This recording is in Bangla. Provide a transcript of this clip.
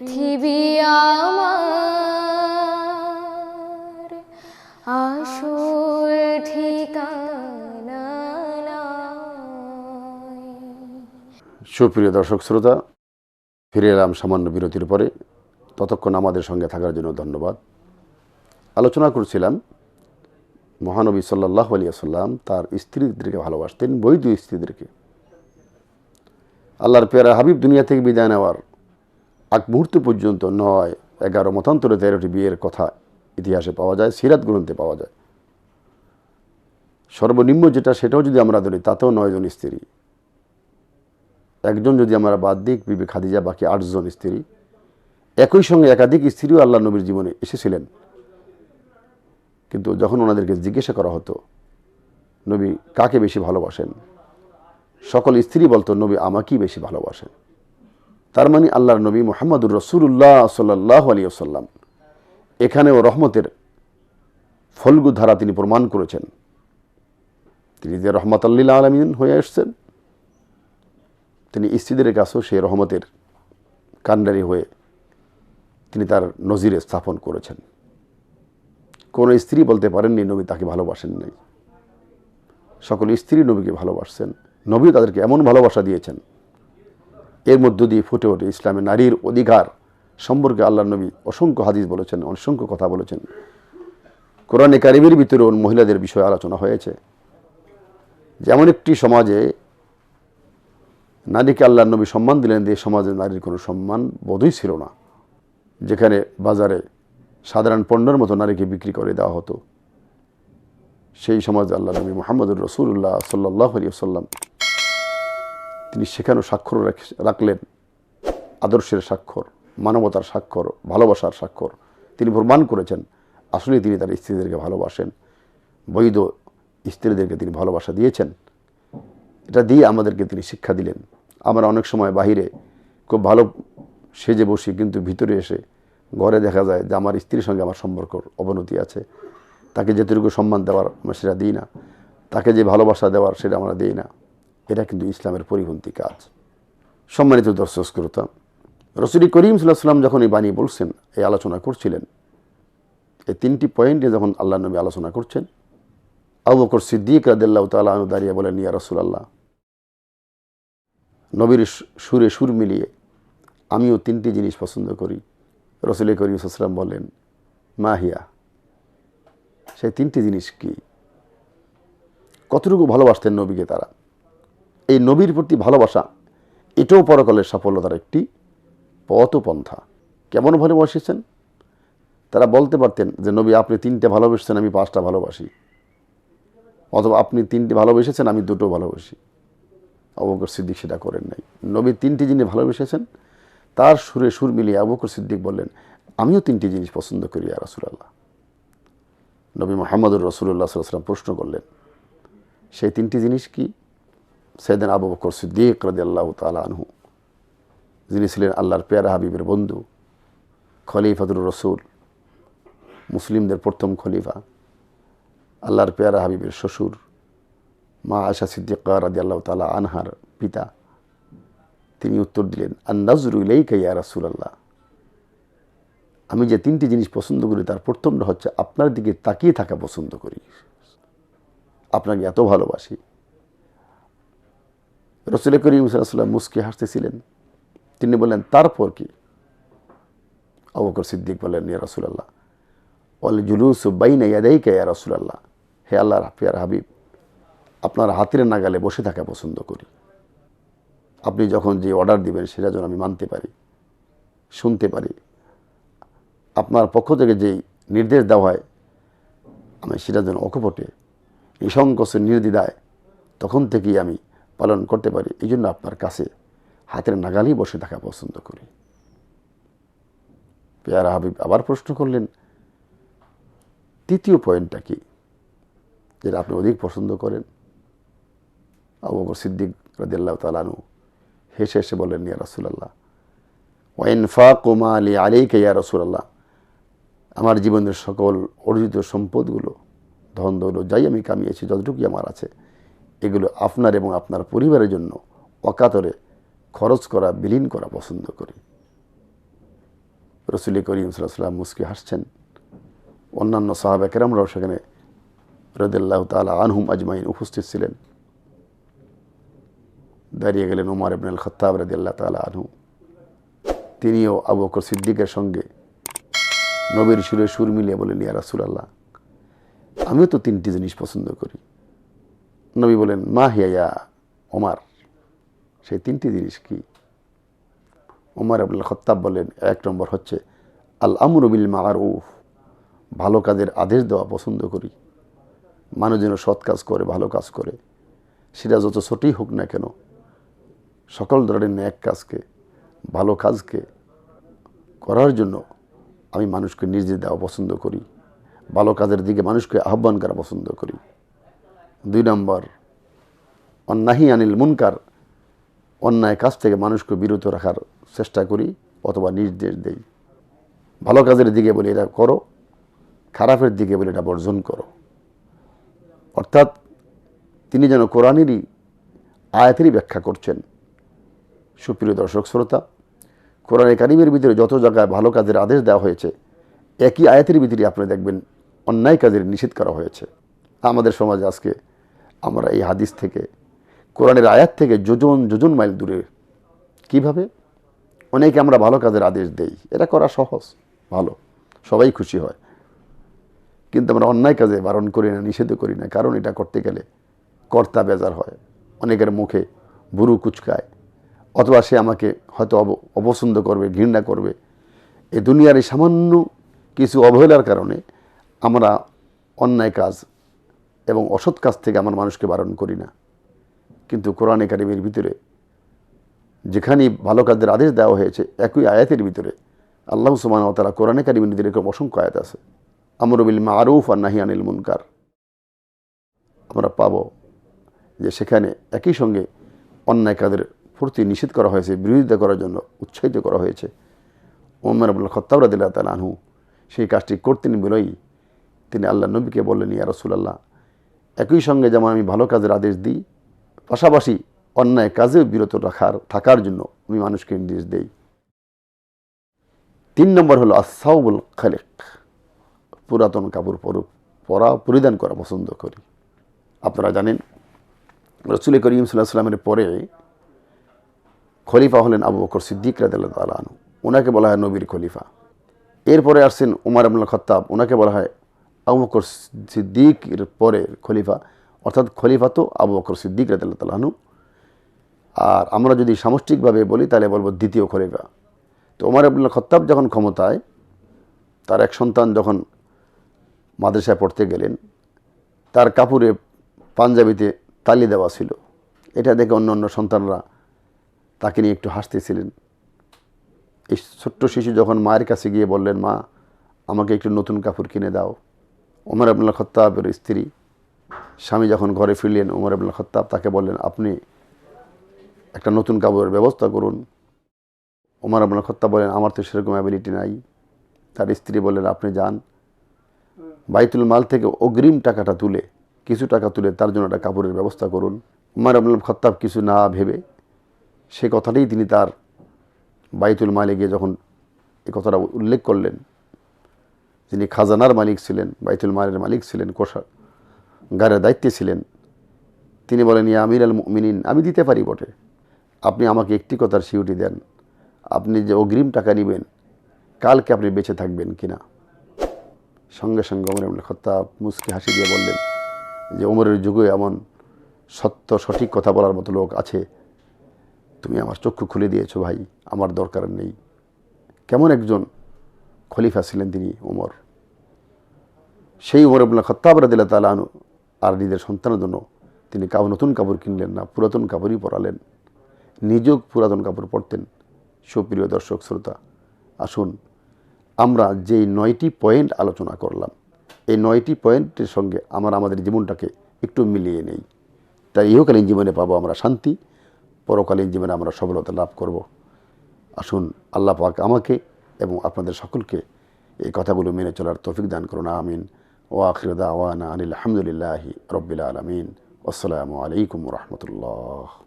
পৃথিবী আমার আসল ঠিকানা। সুপ্রিয় দর্শক শ্রোতা, ফিরে এলাম সামান্য বিরতির পরে। ততক্ষণ আমাদের সঙ্গে থাকার জন্য ধন্যবাদ। আলোচনা করছিলাম, মহানবী সাল্লাহ আলিয়াল্লাম তার স্ত্রীদেরকে ভালোবাসতেন, বৈধ স্ত্রীদেরকে। আল্লাহর পেয়ারা হাবিব দুনিয়া থেকে বিদায় নেওয়ার আগ মুহূর্ত পর্যন্ত নয়, এগারো মতান্তরে তেরোটি বিয়ের কথা ইতিহাসে পাওয়া যায়, সিরাত গ্রন্থে পাওয়া যায়। সর্বনিম্ন যেটা সেটাও যদি আমরা ধরি, তাতেও নয়জন স্ত্রী। একজন যদি আমরা বাদ দিক বিবি খাদিজা, বাকি আটজন স্ত্রী। একই সঙ্গে একাধিক স্ত্রীও আল্লাহ নবীর জীবনে এসেছিলেন। কিন্তু যখন ওনাদেরকে জিজ্ঞাসা করা হতো, নবী কাকে বেশি ভালোবাসেন? সকল স্ত্রী বলতো, নবী আমাকেই বেশি ভালোবাসেন। তার মানে আল্লাহর নবী মোহাম্মদুর রসুল্লাহ সাল্লাহ আলী আসাল্লাম এখানেও রহমতের ফলগু ধারা তিনি প্রমাণ করেছেন। তিনি যে রহমত আল্লিল্লা আলমিন হয়ে এসছেন, তিনি স্ত্রীদের কাছেও সেই রহমতের কান্ডারি হয়ে তিনি তার নজিরে স্থাপন করেছেন। কোনো স্ত্রী বলতে পারেননি, নবী তাকে ভালোবাসেন নাই। সকল স্ত্রী নবীকে ভালোবাসছেন। নবী তাদেরকে এমন ভালোবাসা দিয়েছেন এর মধ্য দিয়ে ফুটে ওঠে ইসলামে নারীর অধিকার সম্পর্কে আল্লাহ নবী অসংখ্য হাদিস বলেছেন, অসংখ্য কথা বলেছেন। কোরআনে কারিমের ভিতরেও মহিলাদের বিষয়ে আলোচনা হয়েছে। যেমন একটি সমাজে নারীকে আল্লাহ নবী সম্মান দিলেন, যে সমাজে নারীর কোনো সম্মান বোধই ছিল না। যেখানে বাজারে সাধারণ পণ্যের মতো নারীকে বিক্রি করে দেওয়া হতো। সেই সমাজে আল্লাহ নবী মোহাম্মদুর রসুল্লাহ সাল্লাহ সাল্লাম তিনি সেখানেও স্বাক্ষর রাখলেন। আদর্শের স্বাক্ষর, মানবতার স্বাক্ষর, ভালোবাসার স্বাক্ষর তিনি প্রমাণ করেছেন। আসলে তিনি তার স্ত্রীদেরকে ভালোবাসেন। বৈধ স্ত্রীদেরকে তিনি ভালোবাসা দিয়েছেন। এটা দিয়ে আমাদেরকে তিনি শিক্ষা দিলেন। আমরা অনেক সময় বাহিরে খুব ভালো সেজে বসি, কিন্তু ভিতরে এসে ঘরে দেখা যায় যে আমার স্ত্রীর সঙ্গে আমার সম্পর্কর অবনতি আছে। তাকে যেটুকু সম্মান দেওয়ার আমরা সেটা দিই না। তাকে যে ভালোবাসা দেওয়ার সেটা আমরা দিই না। এটা কিন্তু ইসলামের পরিপন্থী কাজ। সম্মানিত দর্শক শ্রোতা, রসুল করিম সাল্লাম যখন এই বাণী বলছেন, এই আলোচনা করছিলেন, এই তিনটি পয়েন্টে যখন আল্লাহ নবী আলোচনা করছেন, আবু বকর সিদ্দিক রাদিল্লাহ তালা দাঁড়িয়ে বলেন, ইয়া রসুল আল্লাহ নবীর সুরে সুর মিলিয়ে আমিও তিনটি জিনিস পছন্দ করি। রসুল করিম সাল্লাম বলেন মাহিয়া সেই তিনটি জিনিস কি? কতটুকু ভালোবাসতেন নবীকে তারা? এই নবীর প্রতি ভালোবাসা, এটাও পরকালের সাফল্যতার একটি পথ পন্থা কেমন ভালোবাসেছেন? তারা বলতে পারতেন যে, নবী, আপনি তিনটে ভালোবেসেছেন, আমি পাঁচটা ভালোবাসি। অথবা আপনি তিনটে ভালোবেসেছেন, আমি দুটো ভালোবাসি। অবকর সিদ্দিক সেটা করেন নাই। নবী তিনটি জিনিস ভালোবেসেছেন। তার সুরে সুর মিলিয়ে আবুকর সিদ্দিক বললেন, আমিও তিনটি জিনিস পছন্দ করি আর রাসুলাল্লাহ। নবী মোহাম্মদুর রসুল্লাহ সাল্লাম প্রশ্ন করলেন, সেই তিনটি জিনিস কি? সেদিন আবু বকর সিদ্দিক রদি আল্লাহ তালা আনহু, যিনি ছিলেন আল্লাহর পেয়ারা হাবিবের বন্ধু, খলিফাতুর রসুল, মুসলিমদের প্রথম খলিফা, আল্লাহর পেয়ারা হাবিবের শ্বশুর, মা আশা সিদ্দিকা রাদি আল্লাহ তালা আনহার পিতা। তিনি উত্তর দিলেন আর নজরু ইলাইকা ইয়া রাসুল আল্লাহ আমি যে তিনটি জিনিস পছন্দ করি, তার প্রথমটা হচ্ছে, আপনার দিকে তাকিয়ে থাকা পছন্দ করি। আপনাকে এত ভালোবাসি। রসুল করিম সাল্লাম মুসকে হাসতেছিলেন। তিনি বললেন, তারপর কি? অবকর সিদ্দিক বললেন, ইয়া রসুলাল্লাহ অল জুলুস বাইনা ইয়াদাইকা ইয়া রসুলাল্লাহ, হে আল্লাহর হাফিয়ার হাবিব, আপনার হাতের নাগালে বসে থাকা পছন্দ করি। আপনি যখন যে অর্ডার দিবেন, সেটা যেন আমি মানতে পারি, শুনতে পারি। আপনার পক্ষ থেকে যেই নির্দেশ দেওয়া হয়, আমি সেটা যেন অকপটে, নিঃসংকোচে, নির্দ্বিধায়, তখন থেকেই আমি পালন করতে পারি, এই জন্য আপনার কাছে হাতের নাগালেই বসে থাকা পছন্দ করি। পেয়ারা হাবিব আবার প্রশ্ন করলেন, তৃতীয় পয়েন্টটা কি? যেটা আপনি অধিক পছন্দ করেন। আবু সিদ্দিক রাদিয়াল্লাহু তালানু হেসে হেসে বললেন, ইয়া রাসুলাল্লাহ ওয়াইনফা কোমা আলী আলীকে ইয়া রসুলাল্লাহ, আমার জীবনের সকল অর্জিত সম্পদগুলো ধন দৌলত যাই আমি কামিয়েছি, যতটুকুই আমার আছে এগুলো আপনার এবং আপনার পরিবারের জন্য অকাতরে খরচ করা, বিলীন করা পছন্দ করি। রসুল করিম সাল্লাম মুস্কি হাসছেন। অন্যান্য সাহাবা কেরামরাও সেখানে রদুল্লাহ তালা আনহুম আজমাইন উপস্থিত ছিলেন। দাঁড়িয়ে গেলেন উমার ইবনুল খত্তাব রদিয়াল্লাহ তালা আনহু। তিনিও আবু বকর সিদ্দিকের সঙ্গে নবীর সুরে সুর মিলিয়ে বলেন ইয়া রাসুল আল্লাহ আমিও তো তিনটি জিনিস পছন্দ করি। নবী বলেন, মা হিয়া ওমার? সেই তিনটি জিনিস কি? ওমর আবুল খত্তাব বলেন, এক নম্বর হচ্ছে, আল আমরুবিল মারুফ, ভালো কাজের আদেশ দেওয়া পছন্দ করি। মানুষ যেন সৎ কাজ করে, ভালো কাজ করে। সেটা যত ছোটই হোক না কেন, সকল ধরনের ন্যাক কাজকে, ভালো কাজকে করার জন্য আমি মানুষকে নির্দেশ দেওয়া পছন্দ করি। ভালো কাজের দিকে মানুষকে আহ্বান করা পছন্দ করি। দুই নম্বর, অন্যাহি আনিল মুনকার, অন্যায় কাজ থেকে মানুষকে বিরত রাখার চেষ্টা করি অথবা নির্দেশ দেই। ভালো কাজের দিকে বলি এটা করো, খারাপের দিকে বলে এটা বর্জন করো। অর্থাৎ তিনি যেন কোরআনেরই, আয়াতেরই ব্যাখ্যা করছেন। সুপ্রিয় দর্শক, শ্রোতা, কোরআনে কারিমের ভিতরে যত জায়গায় ভালো কাজের আদেশ দেওয়া হয়েছে, একই আয়াতের ভিতরে আপনি দেখবেন অন্যায় কাজের নিষেধ করা হয়েছে। আমাদের সমাজে আজকে আমরা এই হাদিস থেকে, কোরআনের আয়াত থেকে যোজন যোজন মাইল দূরে। কীভাবে? অনেকে আমরা ভালো কাজের আদেশ দেই। এটা করা সহজ, ভালো। সবাই খুশি হয়। কিন্তু আমরা অন্যায় কাজে বারণ করি না নিষেধ করি না। কারণ এটা করতে গেলে কর্তা বেজার হয়। অনেকের মুখে বুরু কুচকায়। অথবা সে আমাকে হয়তো অপছন্দ করবে, ঘৃণা করবে। এই দুনিয়ার এই সামান্য কিছু অবহেলার কারণে আমরা অন্যায় কাজ এবং অসৎ কাজ থেকে আমার মানুষকে বারণ করি না। কিন্তু কোরআন একাডেমির ভিতরে যেখানেই ভালো কাজের আদেশ দেওয়া হয়েছে, একই আয়াতের ভিতরে আল্লাহ সুমান তারা কোরআন একাডেমির ভিতরে এরকম অসংখ্য আয়াত আছে। আমরবিল মারুফ আর নাহি আনিল মুনকার। আমরা পাব যে সেখানে একই সঙ্গে অন্যায় কাজের প্রতি নিষেধ করা হয়েছে, বিরোধিতা করার জন্য উৎসাহিত করা হয়েছে। ওমর আবুল খত্তাব রাদিল্লাহ তাল সেই কাজটি করতেন বলেই তিনি আল্লাহ নবীকে বললেন, ইয়া রসুলাল্লাহ একই সঙ্গে যেমন আমি ভালো কাজের আদেশ দিই, পাশাপাশি অন্যায় কাজেও বিরত রাখার, থাকার জন্য আমি মানুষকে নির্দেশ দেই। তিন নম্বর হলো আসাউবুল খালেক, পুরাতন কাপড় পর- পরা, পরিধান করা পছন্দ করি। আপনারা জানেন, রসুল করিম সাল্লাহ সাল্লামের পরে খলিফা হলেন আবু বকর সিদ্দিক তালানু ওনাকে বলা হয় নবীর খলিফা। এরপরে আসছেন উমার আবুল খত্তাব। ওনাকে বলা হয় আবু বকর সিদ্দিকের পরে খলিফা, অর্থাৎ খলিফা তো আবু বকর সিদ্দিক রাদিল্লাহ তালানু আর আমরা যদি সামষ্টিকভাবে বলি, তাহলে বলব দ্বিতীয় খলিফা। তো ওমর আবুল্লাহ খত্তাব যখন ক্ষমতায়, তার এক সন্তান যখন মাদ্রাসায় পড়তে গেলেন, তার কাপুরে পাঞ্জাবিতে তালি দেওয়া ছিল। এটা দেখে অন্য অন্য সন্তানরা তাকে নিয়ে একটু হাসতেছিলেন। এই ছোট্ট শিশু যখন মায়ের কাছে গিয়ে বললেন, মা, আমাকে একটু নতুন কাপড় কিনে দাও। ওমর আবুল্লাহ খত্তাবের স্ত্রী স্বামী যখন ঘরে ফিরলেন ওমর আবুল্লাহ খত্তাব তাকে বললেন, আপনি একটা নতুন কাপড়ের ব্যবস্থা করুন। ওমর আবুল্লাহ খত্তাব বলেন আমার তো সেরকম অ্যাবিলিটি নাই। তার স্ত্রী বললেন, আপনি যান। বাইতুল মাল থেকে অগ্রিম টাকাটা তুলে, কিছু টাকা তুলে তার জন্য একটা কাপড়ের ব্যবস্থা করুন। উমার আবুল খত্তাব কিছু না ভেবে সে কথাটাই তিনি তার বাইতুল মালে গিয়ে যখন এ কথাটা উল্লেখ করলেন যিনি খাজানার মালিক ছিলেন, বাইতুল মালের মালিক ছিলেন কোষা গাড়ির দায়িত্বে ছিলেন, তিনি বলেন, ইয়া আমির আল মিনিন আমি দিতে পারি বটে। আপনি আমাকে একটি কথার সিউটি দেন। আপনি যে অগ্রিম টাকা নেবেন, কালকে আপনি বেঁচে থাকবেন কিনা? সঙ্গে সঙ্গে ওমর ইবনে খত্তাব মুসকে হাসি দিয়ে বললেন যে, ওমরের যুগে এমন সত্য, সঠিক কথা বলার মতো লোক আছে। তুমি আমার চক্ষু খুলে দিয়েছ ভাই, আমার দরকার নেই। কেমন একজন খলিফা ছিলেন তিনি ওমর সেই উমর ইবনে খত্তাব রাদিল্লাহ তাআলা আর নিজের সন্তানের জন্য তিনি কাউ নতুন কাপড় কিনলেন না, পুরাতন কাপড়ই পরালেন। নিজেও পুরাতন কাপড় পরতেন। সুপ্রিয় দর্শক, শ্রোতা, আসুন আমরা যেই নয়টি পয়েন্ট আলোচনা করলাম, এই নয়টি পয়েন্টের সঙ্গে আমরা, আমাদের জীবনটাকে একটু মিলিয়ে নেই। তাই ইহকালীন জীবনে পাবো আমরা শান্তি, পরকালীন জীবনে আমরা সফলতা লাভ করব। আসুন, আল্লাহ পাক আমাকে এবং আপনাদের সকলকে এই কথাগুলো মেনে চলার তৌফিক দান করুন, আমিন। ও আখিরদা আওয়ানা আনিল আলহামদুলিল্লাহি রবিল আলমিন। আসসালামু আলাইকুম রহমতুল্লাহ।